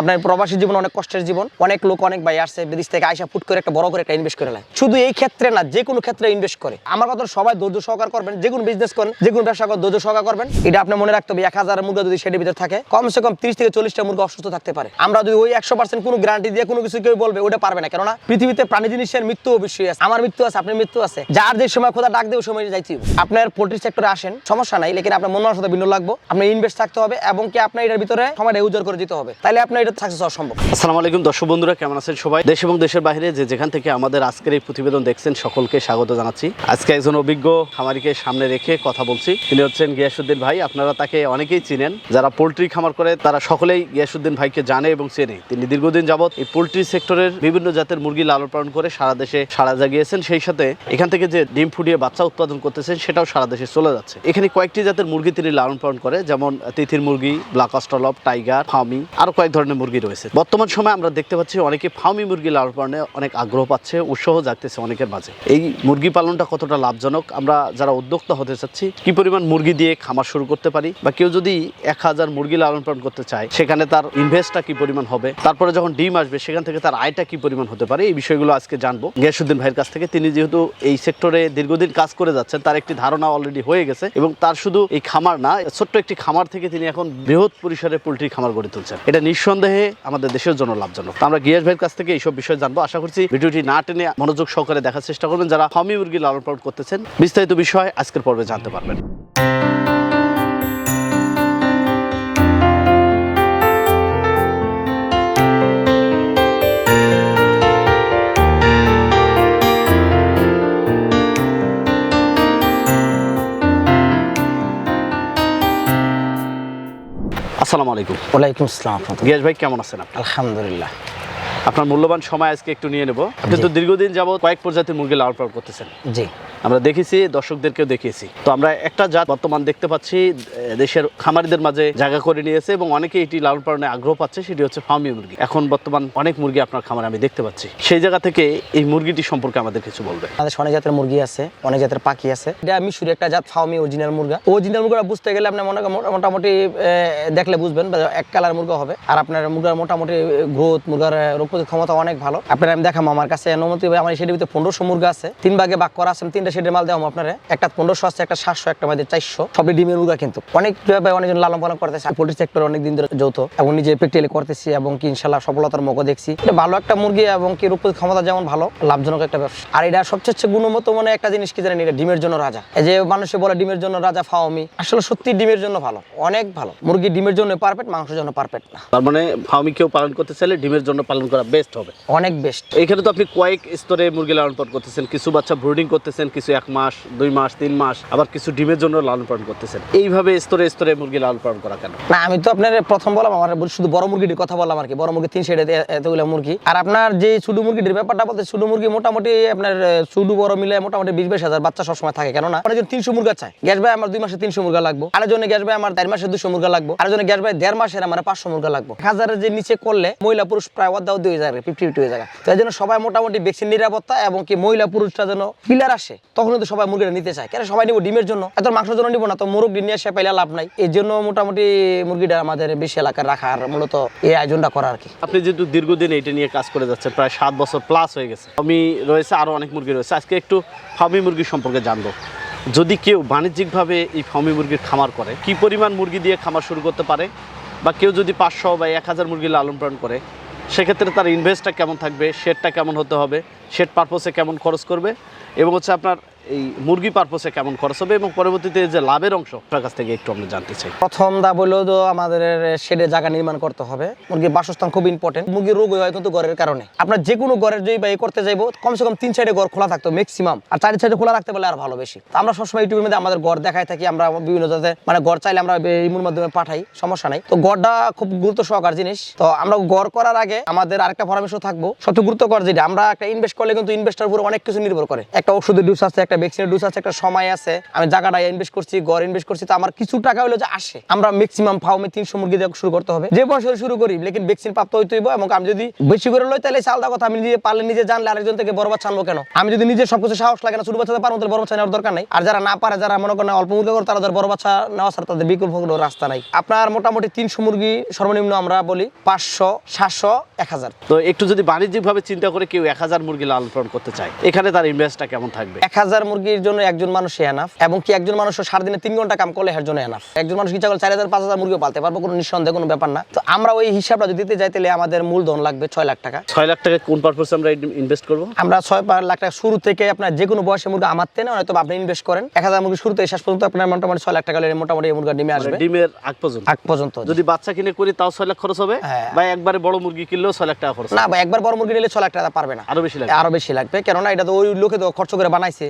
আপনার প্রবাসী জীবন, অনেক কষ্টের জীবন, অনেক লোক, অনেক ভাই আসছে বিদেশ থেকে আইসা ফুট করে একটা বড় করে একটা ইনভেস্ট করে নেয়। শুধু এই ক্ষেত্রে না, যে কোনো ক্ষেত্রে ইনভেস্ট করে। আমার কথা সবাই ধৈর্য সহকার করবেন, যে কোনো বিজনেস করেন, যে কোনো ব্যবসা করেন, ধৈর্য সহকার করবেন। এটা আপনি মনে রাখতে হবে, এক হাজার মুরগা যদি সেটির ভিতরে থাকে, কমসে কম তিরিশ থেকে চল্লিশটা মুরগা অসুস্থ থাকতে পারে। আমরা যদি ওই একশো পার্সেন্ট কোনো গ্যারান্টি দিয়ে কোনো কিছু কেউ বলবে, ওটা পারবে না। কেননা, পৃথিবীতে প্রাণী জিনিসের মৃত্যু অবশ্যই আছে। আমার মৃত্যু আছে, আপনার মৃত্যু আছে। যার যে সময় খোদা ডাক দেবে সময় যাইতে। আপনার পোল্ট্রি সেক্টরে আসেন, সমস্যা নাই, লেকিন আপনার মন মানসিকতা ভিন্ন লাগবে। আপনার ইনভেস্ট থাকতে হবে এবং কি আপনার এটার ভিতরে সময়টা উজাড় করে দিতে হবে। তাহলে আপনার এটা সাকসেস হওয়া সম্ভব। আসসালামু আলাইকুম, দর্শক বন্ধুরা, কেমন আছেন সবাই? দেশ এবং দেশের বাইরে যে যেখান থেকে আমাদের আজকের এই প্রতিবেদন দেখছেন, সকলকে স্বাগত জানাচ্ছি। আজকে একজন অভিজ্ঞ খামারিকে সামনে রেখে কথা বলছি। তিনি হচ্ছেন গিয়াসুদ্দিন ভাই, আপনারা তাকে অনেকেই চিনেন। যারা পোল্ট্রি খামার করে, তারা সকলেই গিয়াসুদ্দিন ভাইকে জানে এবং চেনে। তিনি দীর্ঘদিন যাবত এই পোল্ট্রি সেক্টরের বিভিন্ন জাতের মুরগি লালন পালন করে সারা দেশে সারা জাগিয়েছেন। সেই সাথে এখান থেকে যে ডিম ফুটিয়ে বাচ্চা উৎপাদন করতেছেন, সেটাও সারা দেশে চলে যাচ্ছে। এখানে কয়েকটি জাতের মুরগি তিনি লালন পালন করে, যেমন তিথির মুরগি ব্ল্যাক অস্ট্রলপ টাইগার ফার্মি আরও কয়েক ধরনের মুরগি রয়েছে। বর্তমান সময় আমরা দেখতে পাচ্ছি অনেকে ফার্মি মুরগি লালন পালনে অনেক আগ্রহ পাচ্ছে, উৎসাহ জাগতেছে অনেকের মাঝে। এই মুরগি পালনটা কতটা লাভজনক? আমরা যারা উদ্যোক্তা হতে চাচ্ছি, কি পরিমাণ মুরগি দিয়ে খামার শুরু করতে পারি? বা কেউ যদি এক হাজার মুরগি লালন পালন করতে চায়, সেখানে তার ইনভেস্টটা কি পরিমাণ হবে? তারপরে যখন ডিম আসবে, সেখান থেকে তার আয়টা কি পরিমাণ হতে পারে? এই বিষয়গুলো আজকে জানব। গিয়াসুদ্দিন ভাইয়ের কাছ থেকে তিনি যেহেতু এই সেক্টরে দীর্ঘদিন কাজ করে যাচ্ছেন, তার একটি ধারণা অলরেডি হয়ে গেছে এবং তার শুধু এই খামার না, ছোট্ট একটি খামার থেকে তিনি এখন বৃহৎ পরিসরে পোলট্রি খামার গড়ে তুলছেন। এটা নিঃসন্দেহে আমাদের দেশের জন্য লাভজনক। আমরা গিয়াস ভাইয়ের কাছ থেকে এইসব বিষয়ে জানব। আশা করছি ভিডিওটি না টেনে মনোযোগ সহকারে দেখার চেষ্টা করবেন। যারা হমি মুরগি লালন পালন করতেছেন, বিস্তারিত বিষয় আজকের পর্বে জানতে পারবেন। আলাইকুম ওয়ালাইকুম আসসালাম রহমতুল্লাহ। গিয়াস ভাই কেমন আছেন আপনি আলহামদুলিল্লাহ আপনার মূল্যবান সময় আজকে একটু নিয়ে নেব। আপনি তো দীর্ঘদিন যাবত কয়েক প্রজাতির মুরগি লালন পালন করতেছেন। জি। আমরা দেখেছি দর্শকদেরকেও দেখিয়েছি। তো আমরা একটা জাত বর্তমান দেখতে পাচ্ছি দেশের খামারিদের মাঝে জায়গা করে নিয়েছে এবং অনেকে এটি লালন পালনে আগ্রহ পাচ্ছে সেটি হচ্ছে ফার্মি মুরগি। এখন বর্তমান অনেক মুরগি আপনার খামারে আমি দেখতে পাচ্ছি। সেই জায়গা থেকে এই মুরগিটি সম্পর্কে আমাদের কিছু বলবে আমাদের অনেক জাতের মুরগি আছে অনেক জাতের পাখি আছে। এটা মিশুরি একটা জাত ফার্মি অরিজিনাল মুরগা। অরিজিনাল মুরগা বুঝতে গেলে আপনি মনে মোটামুটি আহ, দেখলে বুঝবেন বা এক কালার মুরগা হবে। আর আপনার মুরগার মোটামুটি গ্রোথ মুরগার রোগ প্রতিরোধ ক্ষমতা অনেক ভালো। আপনার আমি দেখাম আমার কাছে। অনুমতি হবে, আমার সেটির ভিতরে পনেরোশো মুরগা আছে। তিন ভাগে বাক করা আছে তিনটা সেটের মাল দেওয়া আপনার। একটা পনেরোশো আছে একটা সাতশো একটা মাঝে চারশো। সবই ডিমের মুরগা কিন্তু। অনেক ভাই অনেকজন লালন পালন করতেছে। পোল্ট্রি সেক্টর অনেক দিন ধরে যৌথ। এবং নিজে প্র্যাকটিক্যালি করতেছি এবং কি ইনশাল্লাহ সফলতার মুখ দেখছি। এটা ভালো একটা মুরগি এবং কি রূপ ক্ষমতা যেমন ভালো লাভজনক একটা ব্যবসা। আর এটা সবচেয়ে হচ্ছে গুণমত মানে একটা জিনিস কি জানেন এটা ডিমের জন্য রাজা। এই যে মানুষে বলে ডিমের জন্য রাজা ফাওমি আসলে সত্যি ডিমের জন্য ভালো অনেক ভালো। মুরগি ডিমের জন্য পারফেক্ট মাংসের জন্য পারফেক্ট না। তার মানে ফার্মি কেউ পালন করতে চাইলে ডিমের জন্য পালন করা বেস্ট হবে। অনেক বেস্ট এইখানে তো আপনি কয়েক স্তরে মুরগি লালন পালন করতেছেন কিছু বাচ্চা ব্রুডিং করতেছেন কিছু এক মাস দুই মাস তিন মাস আবার কিছু ডিমের জন্য লালন পালন করতেছেন। এইভাবে স্তরে স্তরে মুরগি লালন পালন করা কেন? না আমি তো আপনার প্রথম বললাম আমার শুধু বড় মুরগিটির কথা বললাম আর কি বড় মুরগি তিন সাইডে এতগুলো মুরগি। আর আপনার যে মুরগিটির ব্যাপারটা বলতে মুরগি মোটামুটি আপনার বড় মিলে মোটামুটি বিশ বাইশ হাজার বাচ্চা সবসময় থাকে। কেননা তিনশো মুরগা চায় গ্যাস ভাই আমার দুই মাসে তিনশো মুরগা লাগবে আরেকজনে গ্যাস ভাই আমার চার মাসে দুশো মুরগা লাগবে আরেকজনে গ্যাস ভাই দেড় মাসের আমার পাঁচশো মুরগা লাগবে। হাজারের যে নিচে করলে মহিলা পুরুষ প্রায় অর্ধাও দুই হাজার ফিফটি ফিফটি হয়ে যায় তো এই জন্য সবাই মোটামুটি ভ্যাকসিন নিরাপত্তা এবং কি মহিলা পুরুষটা যেন ক্লিয়ার আসে তখন কিন্তু সবাই মুরগিটা নিতে চায়। কেন সবাই নিব ডিমের জন্য? এত মাংসের জন্য নিব না, তো মুরগ নিয়ে এসে পাইলে লাভ নাই। এই জন্য মোটামুটি মুরগিটা আমাদের বেশি এলাকায় রাখার মূলত এই আয়োজনটা করা আর কি। আপনি যেহেতু দীর্ঘদিন এটা নিয়ে কাজ করে যাচ্ছেন, প্রায় সাত বছর প্লাস হয়ে গেছে। ফার্মি রয়েছে আরও অনেক মুরগি রয়েছে। আজকে একটু ফার্মি মুরগি সম্পর্কে জানব। যদি কেউ বাণিজ্যিকভাবে এই ফার্মি মুরগির খামার করে, কি পরিমাণ মুরগি দিয়ে খামার শুরু করতে পারে? বা কেউ যদি পাঁচশো বা এক হাজার মুরগি লালন পালন করে সেক্ষেত্রে তার ইনভেস্টটা কেমন থাকবে শেডটা কেমন হতে হবে শেড পারপোসে কেমন খরচ করবে এবং হচ্ছে আপনার এই মুরগি পারপোসে কেমন খরচ হবে এবং পরবর্তীতে যে লাভের অংশ আপনার কাছ থেকে একটু আমরা জানতে চাই। প্রথম দা বলল তো আমাদের শেডে জায়গা নির্মাণ করতে হবে। মুরগির বাসস্থান খুব ইম্পর্টেন্ট মুরগির রোগ হয় কিন্তু ঘরের কারণে। আপনার যে কোনো ঘরের যদি বাই করতে যাইবো, কমসে কম তিন সাইডে ঘর খোলা থাকতো ম্যাক্সিমাম আর চারি সাইডে খোলা রাখতে পারলে আর ভালো বেশি। আমরা সবসময় ইউটিউবের মধ্যে আমাদের ঘর দেখাই থাকি, আমরা বিভিন্ন জাতে মানে ঘর চাইলে আমরা ইমুর মাধ্যমে পাঠাই, সমস্যা নাই। তো ঘরটা খুব গুরুত্ব সহকার জিনিস। তো আমরা ঘর করার আগে আমাদের আরেকটা পরামর্শ থাকব। সবচেয়ে গুরুত্বকর যেটা, আমরা একটা ইনভেস্ট করলে কিন্তু ইনভেস্টার উপর অনেক কিছু নির্ভর করে। একটা ওষুধের ডিউস আছে, একটা একটা ভ্যাকসিনের ডোজ আছে একটা সময় আছে আমি জায়গাটা ইনভেস্ট করছি গড় ইনভেস্ট করছি তো আমার কিছু টাকা হলো যে আসে। আমরা ম্যাক্সিমাম ফাউমে তিনশো মুরগি দিয়ে শুরু করতে হবে। যে বয়সে শুরু করি লেকিন ভ্যাকসিন প্রাপ্ত হইতে হইব এবং আমি যদি বেশি করে লই তাহলে সালদা কথা আমি নিজে পারলে নিজে জানলে আরেকজন থেকে বড় বাচ্চা আনব কেন? আমি যদি নিজে সবকিছু সাহস লাগে না ছোট বাচ্চাদের পারব তাহলে বড় বাচ্চা নেওয়ার দরকার নাই। আর যারা না পারে যারা মনে করেন অল্প মুরগি করে তারা বড় বাচ্চা নেওয়া ছাড়া তাদের বিকল্প কোনো রাস্তা নাই। আপনার মোটামুটি তিনশো মুরগি সর্বনিম্ন আমরা বলি পাঁচশো সাতশো এক হাজার। তো একটু যদি বাণিজ্যিকভাবে চিন্তা করে কেউ এক হাজার মুরগি লালন পালন করতে চায় এখানে তার ইনভেস্টটা কেমন থাকবে? এক হাজার মুরগির জন্য একজন মানুষ এনাফ এবং কি একজন মানুষ সারাদিনে তিন ঘণ্টা কাম করলে এর জন্য এনাফ একজন মানুষ ইচ্ছা করলে চার হাজার পাঁচ হাজার মুরগি পালতে পারব? কোনো নিঃসন্দেহ কোনো ব্যাপার না। তো আমরা ওই হিসাবটা যদি দিতে যাই তাহলে আমাদের মূলধন লাগবে ছয় লাখ টাকা। ছয় লাখ টাকা কোন পারপাসে আমরা ইনভেস্ট করব? আমরা ছয় লাখ টাকা শুরু থেকে আপনার যে কোনো বয়সে মুরগি আমার তেনে হয়তো আপনি ইনভেস্ট করেন। এক হাজার মুরগি শুরুতে শেষ পর্যন্ত আপনার মোটামুটি ছয় লাখ টাকা মোটামুটি মুরগা ডিমে মানে আসবে। ডিমের আগ পর্যন্ত। আগ পর্যন্ত। যদি বাচ্চা কিনে করি তাও ছয় লাখ খরচ হবে? হ্যাঁ। বা একবারে বড় মুরগি কিনলেও ছয় লাখ টাকা খরচ না ভাই একবার বড় মুরগি নিলে ছয় লাখ টাকা পারবে না। আরও বেশি লাগবে। আরও বেশি লাগবে। কেননা এটা তো ওই লোকে তো খরচ করে বানাইছে।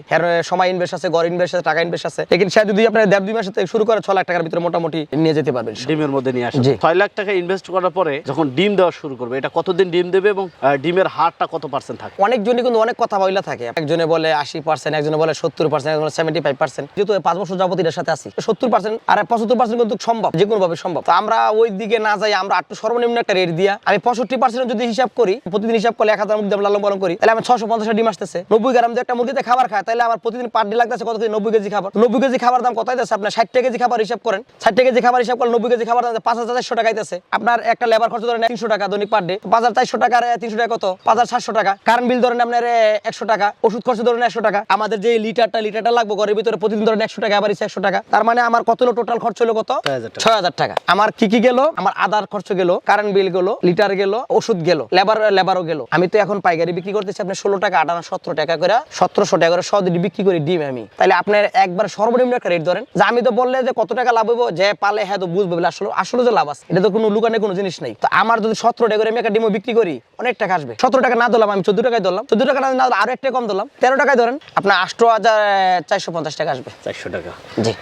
সময় ইনভেস্ট আছে ঘর ইনভেস্ট আছে টাকা ইনভেস্ট আছে। লেকিন সে যদি আপনার দেড় দুই মাস থেকে শুরু করে ছ লাখ টাকার ভিতরে মোটামুটি নিয়ে যেতে পারবেন ডিমের মধ্যে নিয়ে আসবে জি। ছয় লাখ টাকা ইনভেস্ট করার পরে যখন ডিম দেওয়া শুরু করবে এটা কতদিন ডিম দেবে এবং ডিমের হারটা কত পার্সেন্ট থাকে? অনেকজনই কিন্তু অনেক কথা বইলা থাকে। একজনে বলে আশি পার্সেন্ট একজনে বলে সত্তর পার্সেন্ট একজনে সেভেন্টি ফাইভ পার্সেন্ট যেহেতু পাঁচ বছর যাবত এটার সাথে আছি। সত্তর পার্সেন্ট আর পঁচাত্তর পার্সেন্ট কিন্তু সম্ভব যে কোনো ভাবে সম্ভব। তো আমরা ওই দিকে না যাই আমরা একটু সর্বনিম্ন একটা রেট দিয়া। আমি পঁয়ষট্টি পার্সেন্ট যদি হিসাব করি প্রতিদিন হিসাব করলে এক হাজার মুরগি আমরা লালন পালন করি তাহলে আমার ছশো পঞ্চাশ ডিম আসতেছে। নব্বই গ্রাম দিয়ে একটা মুরগিতে খাবার খায় তাহলে আমার প্রতিদিন পার ডে লাগতেছে কত কেজি? নব্বই কেজি খাবার। নব্বই কেজি খাবার দাম কত আছে আপনার? ষাট কেজি খাবার হিসাব করেন। ষাট কেজি খাবার হিসাব করলে নব্বই কেজি খাবার দাম পাঁচ হাজার চারশো টাকা আইতেছে। আপনার একটা লেবার খরচ ধরেন তিনশো টাকা দৈনিক পার ডে পাঁচ হাজার চারশো টাকার তিনশো টাকা কত? পাঁচ হাজার সাতশো টাকা। কারেন্ট বিল ধরেন আপনার একশো টাকা। ওষুধ খরচ ধরেন একশো টাকা। আমাদের যে লিটারটা লিটারটা লাগবে ঘরের ভিতরে প্রতিদিন ধরেন একশো টাকা আবার একশো টাকা। তার মানে আমার কত হলো? টোটাল খরচ হলো কত? 6,000 ছয় হাজার টাকা। আমার কি কি গেল? আমার আদার খরচ গেল কারেন্ট বিল গেল লিটার গেল ওষুধ গেল লেবার লেবারও গেল। আমি তো এখন পাইকারি বিক্রি করতেছি আপনি ষোলো টাকা আটানা সতেরো টাকা করে সতেরোশো টাকা করে সদিন বিক্রি করি ডিম আমি তাহলে আপনার একবার সর্বনিম্ন একটা রেট ধরেন যে আমি তো বললে যে কত টাকা লাভ হইব যে পালে হ্যাঁ তো বুঝবে আসলে আসলে যে লাভ আছে। এটা তো কোনো লুকানে কোনো জিনিস নেই। তো আমার যদি সতেরো টাকা করে আমি একটা ডিমও বিক্রি করি অনেক টাকা আসবে। সতেরো টাকা না দিলাম আমি চোদ্দ টাকায় ধরলাম। চোদ্দ টাকা না আরও একটা কম দিলাম তেরো টাকায় ধরেন আপনার আষ্ট হাজার চারশো পঞ্চাশ টাকা আসবে। চারশো টাকা। জি।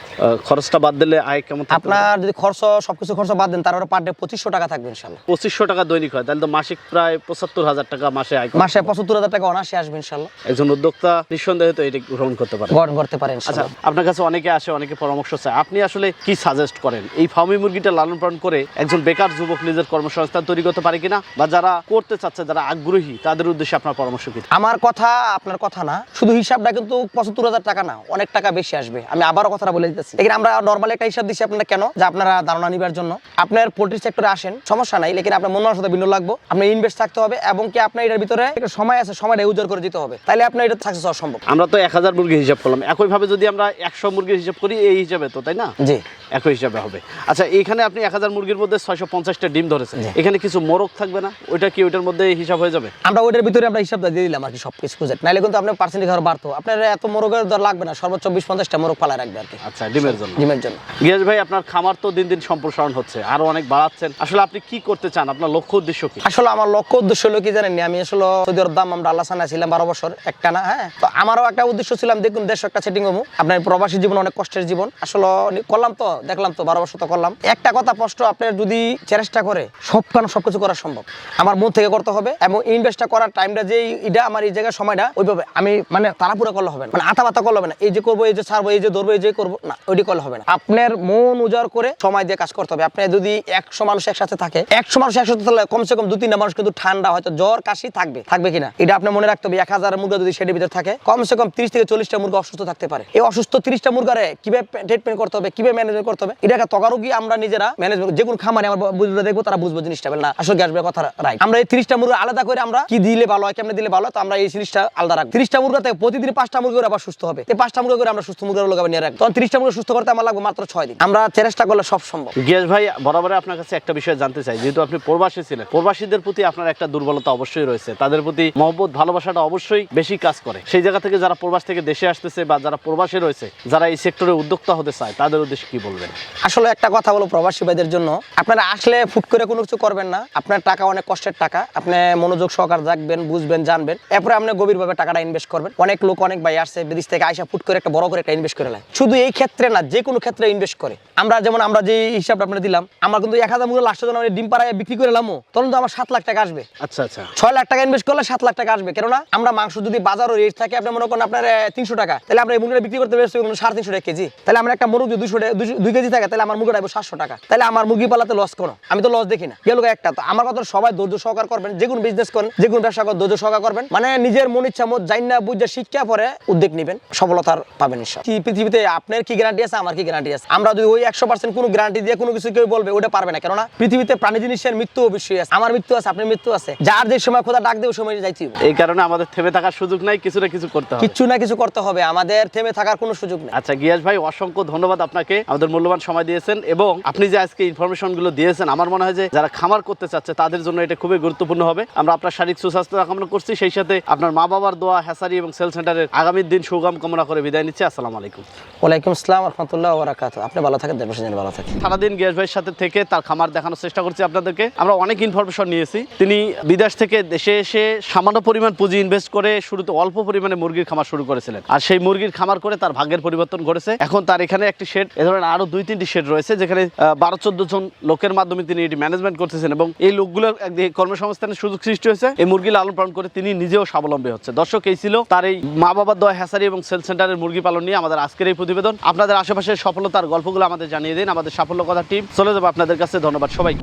খরচটা বাদ দিলে আয় কেমন আপনার যদি খরচ সবকিছু খরচ বাদ দেন তার পার ডে পঁচিশশো টাকা থাকবে ইনশাল্লাহ। পঁচিশশো টাকা দৈনিক হয় তাহলে তো মাসিক প্রায় পঁচাত্তর হাজার টাকা মাসে। মাসে পঁচাত্তর হাজার টাকা অনাসে আসবে ইনশাল্লাহ। একজন উদ্যোক্তা নিঃসন্দেহে তো এটা গ্রহণ করতে পারে গঠন করতে পারেন আচ্ছা আপনার কাছে অনেকে আসে অনেকে পরামর্শ চায়। আপনি আসলে কি সাজেস্ট করেন? এই ফার্মি মুরগিটা লালন পালন করে একজন বেকার যুবক নিজের কর্মসংস্থান তৈরি করতে পারে কিনা? বা যারা করতে চাচ্ছে যারা আগ্রহী তাদের উদ্দেশ্যে আপনার পরামর্শ কি? আমার কথা আপনার কথা না। শুধু হিসাবটা কিন্তু পঁচাত্তর হাজার টাকা না অনেক টাকা বেশি আসবে। আমি আবারও কথাটা বলে দিতেছি। আমরা নর্মাল একটা হিসাব দিচ্ছি আপনারা কেন? যে আপনারা ধারণা নিবার জন্য। আপনার পোল্ট্রি সেক্টরে আসেন সমস্যা নাই। লেকিন আপনার মন সাথে ভিন্ন লাগবে। আপনার ইনভেস্ট থাকতে হবে এবং কি আপনার এটার ভিতরে একটা সময় আছে সময়টা ইউজার করে দিতে হবে। তাহলে আপনার এটা সাকসেস হওয়া সম্ভব। আমরা তো এক হাজার মুরগি হিসাব করলাম। একইভাবে যদি আমরা একশো মুরগির হিসাব করি এই হিসাবে তো তাই না? জি। একই হিসাবে হবে। আচ্ছা এখানে আপনি এক হাজার মুরগির মধ্যে ছয়শো পঞ্চাশটা ডিম ধরেছেন। এখানে কিছু মোরগ থাকবে না? ওইটা কি ওইটার মধ্যে হিসাব হয়ে যাবে? আমরা ওইটার ভিতরে আমরা হিসাবটা দিয়ে দিলাম আর কি সব কিছু খুঁজে। নাহলে কিন্তু আপনার পার্সেন্টেজ আরও বাড়তো। আপনার এত মোরগের দর লাগবে না সর্বোচ্চ বিশ পঞ্চাশটা মোরগ পালা রাখবে আর কি। আচ্ছা ডিমের জন্য। ডিমের জন্য। গিয়াস ভাই আপনার খামার তো দিন দিন সম্প্রসারণ হচ্ছে আরও অনেক বাড়াচ্ছেন। আসলে আপনি কি করতে চান? আপনার লক্ষ্য উদ্দেশ্য কি? আসলে আমার লক্ষ্য উদ্দেশ্য হলো কি জানেন আমি আসলে সৌদি আরব দাম আমরা আল্লাহ ছিলাম বারো বছর একটা না হ্যাঁ? তো আমারও একটা উদ্দেশ্য ছিলাম, দেখুন, দেশ একটা সেটিং হব। আপনার প্রবাসী জীবন, অনেক কষ্টের জীবন। আসলে করলাম তো, দেখলাম তো, বারো বছর তো করলাম। একটা কথা স্পষ্ট আপনার যদি চেষ্টা করে সব কারণ সবকিছু করা সম্ভব। আমার মন থেকে করতে হবে এবং ইনভেস্টটা করার টাইমটা যে এটা আমার এই জায়গায় সময়টা, ওইভাবে আমি মানে তাড়াপুরা করলে হবে না। মানে আতা বাতা করলে হবে না। এই যে করব, এই যে ছাড়বো, এই যে ধরবো, এই যে করব, না, ওইটি করলে হবে না। আপনার মন উজাড় করে সময় দিয়ে কাজ করতে হবে। আপনার যদি একশো মানুষ একসাথে থাকে, একশো মানুষ একসাথে থাকলে কমসে কম দু তিনটা মানুষ কিন্তু ঠান্ডা, হয়তো জ্বর, কাশি থাকবে। থাকবে কিনা? এটা আপনি মনে রাখতে হবে। এক হাজার মুরগা যদি সেটির ভিতরে থাকে, কমসে কম তিরিশ থেকে চল্লিশটা মুরগা অসুস্থ থাকতে পারে। এই অসুস্থ তিরিশটা মুরগারে কীভাবে ট্রিটমেন্ট করতে হবে, কীভাবে ম্যানেজমেন্ট করতে হবে, এটা একটা তকারোগী আমরা নিজেরা ম্যানেজমেন্ট যে কোনো খামারে আমার বুঝলে দেখব, তারা বুঝব জিনিসটা না, আসলে গ্যাস কথা রাইট আমরা এই তিরিশটা মুরগা আলাদা করে আমরা কি দিলে ভালো হয়, কেমনে দিলে ভালো তো আমরা এই জিনিসটা আলাদা রাখব। তিরিশটা মুরগা থেকে প্রতিদিন পাঁচটা মুরগি করে আবার সুস্থ হবে। এই পাঁচটা মুরগি করে আমরা সুস্থ মুরগা লোক নিয়ে রাখব। তখন তিরিশটা মুরগা সুস্থ করতে আমার লাগবে মাত্র ছয় দিন। আমরা চেষ্টা করলে সব সম্ভব। গ্যাস ভাই বরাবর আপনার কাছে একটা বিষয় জানতে চাই। যেহেতু আপনি প্রবাসী ছিলেন, প্রবাসীদের প্রতি আপনার একটা দুর্বলতা অবশ্যই রয়েছে। তাদের প্রতি মহব্বত, ভালোবাসাটা অবশ্যই বেশি কাজ করে। সেই জায়গা থেকে যারা থেকে দেশে আসতেছে বা যারা প্রবাসী রয়েছে যারা এই সেক্টরে উদ্যোক্তা হতে চায় তাদের উদ্দেশ্যে কি বলবেন? আসলে একটা কথা বলো প্রবাসী ভাইদের জন্য আপনারা আসলে ফুট করে কোনো কিছু করবেন না আপনার টাকা অনেক কষ্টের টাকা আপনি মনোযোগ সহকার রাখবেন বুঝবেন জানবেন এরপরে আপনি গভীরভাবে টাকাটা ইনভেস্ট করবেন। অনেক লোক অনেক ভাই আসছে বিদেশ থেকে আইসা ফুট করে একটা বড় করে একটা ইনভেস্ট করে নেয়। শুধু এই ক্ষেত্রে না যে কোনো ক্ষেত্রে ইনভেস্ট করে। আমরা যেমন আমরা যে হিসাবটা আপনার দিলাম আমার কিন্তু এক হাজার মুখে লাস্টে যখন আমি ডিম পাড়ায় বিক্রি করে এলামও তখন তো আমার সাত লাখ টাকা আসবে। আচ্ছা আচ্ছা। ছয় লাখ টাকা ইনভেস্ট করলে সাত লাখ টাকা আসবে। কেননা আমরা মাংস যদি বাজারও রেট থাকে আপনি মনে করেন আপনার তিনশো টাকা। তাহলে আমরা এই মুরগিটা বিক্রি করতে পেরেছি সাড়ে তিনশো টাকা কেজি। তাহলে আমরা একটা মুরগি দুশো দুই কেজি থাকে তাহলে আমার মুরগিটা আসবে সাতশো টাকা। তাহলে আমার মুরগি পালাতে লস করো আমি তো লস দেখি না। গেল একটা। তো আমার কথা সবাই ধৈর্য সহকার করবেন যে কোনো বিজনেস করেন যে কোনো ব্যবসা করেন ধৈর্য সহকার করবেন। মানে নিজের মন ইচ্ছা মত যাই না বুঝে শিক্ষা পরে উদ্যোগ নেবেন সফলতার পাবেন কি পৃথিবীতে আপনার কি গ্যারান্টি আছে আমার কি গ্যারান্টি আছে? আমরা যদি ওই একশো পার্সেন্ট কোনো গ্যারান্টি দিয়ে কোনো কিছু কেউ বলবে ওটা পারবে না। কেননা পৃথিবীতে প্রাণী জিনিসের মৃত্যু অবশ্যই আছে। আমার মৃত্যু আছে আপনার মৃত্যু আছে। যার যে সময় খোদা ডাক দেবে সময় যাইতে হবে। এই কারণে আমাদের থেমে থাকার সুযোগ নাই কিছু না কিছু করতে হবে। কিচ্ছু না কিছু করতে হবে আমাদের থেমে থাকার কোনো সুযোগ নেই। আচ্ছা গিয়াস ভাই অসংখ্য ধন্যবাদ আপনাকে। আমাদের মূল্যবান সময় দিয়েছেন এবং আপনি যে আজকে ইনফরমেশনগুলো দিয়েছেন আমার মনে হয় যে যারা খামার করতে চাচ্ছে তাদের জন্য এটা খুবই গুরুত্বপূর্ণ হবে। আমরা আপনার শারীরিক সুস্বাস্থ্য কামনা করছি সেই সাথে আপনার মা বাবার দোয়া হ্যাসারি এবং সেল সেন্টারের আগামী দিন সুগম কামনা করে বিদায় নিচ্ছি। আসসালামু আলাইকুম। ওয়ালাইকুম আসসালাম রহমতুল্লাহ ওবরাকাত আপনি ভালো থাকেন দেড় ভালো থাকেন। সারাদিন গিয়াস ভাইয়ের সাথে থেকে তার খামার দেখানোর চেষ্টা করছি আপনাদেরকে। আমরা অনেক ইনফরমেশন নিয়েছি। তিনি বিদেশ থেকে দেশে এসে সামান্য পরিমাণ পুঁজি ইনভেস্ট করে শুরুতে অল্প পরিমাণে মুরগির খামার শুরু করেছিলেন। আর সেই মুরগির খামার করে তার ভাগ্যের পরিবর্তন ঘটেছে। এখন তার এখানে একটি শেড এ ধরনের আরও দুই তিনটি শেড রয়েছে, যেখানে বারো চোদ্দ জন লোকের মাধ্যমে তিনি এটি ম্যানেজমেন্ট করতেছেন এবং এই লোকগুলোর কর্মসংস্থানের সুযোগ সৃষ্টি হয়েছে। এই মুরগি লালন পালন করে তিনি নিজেও স্বাবলম্বী হচ্ছে। দর্শক, এই ছিল তার এই মা বাবার দয়া হ্যাসারি এবং সেল সেন্টারের মুরগি পালন নিয়ে আমাদের আজকের এই প্রতিবেদন। আপনাদের আশেপাশের সফলতার গল্পগুলো আমাদের জানিয়ে দিন, আমাদের সাফল্য কথা টিম চলে যাব আপনাদের কাছে। ধন্যবাদ সবাই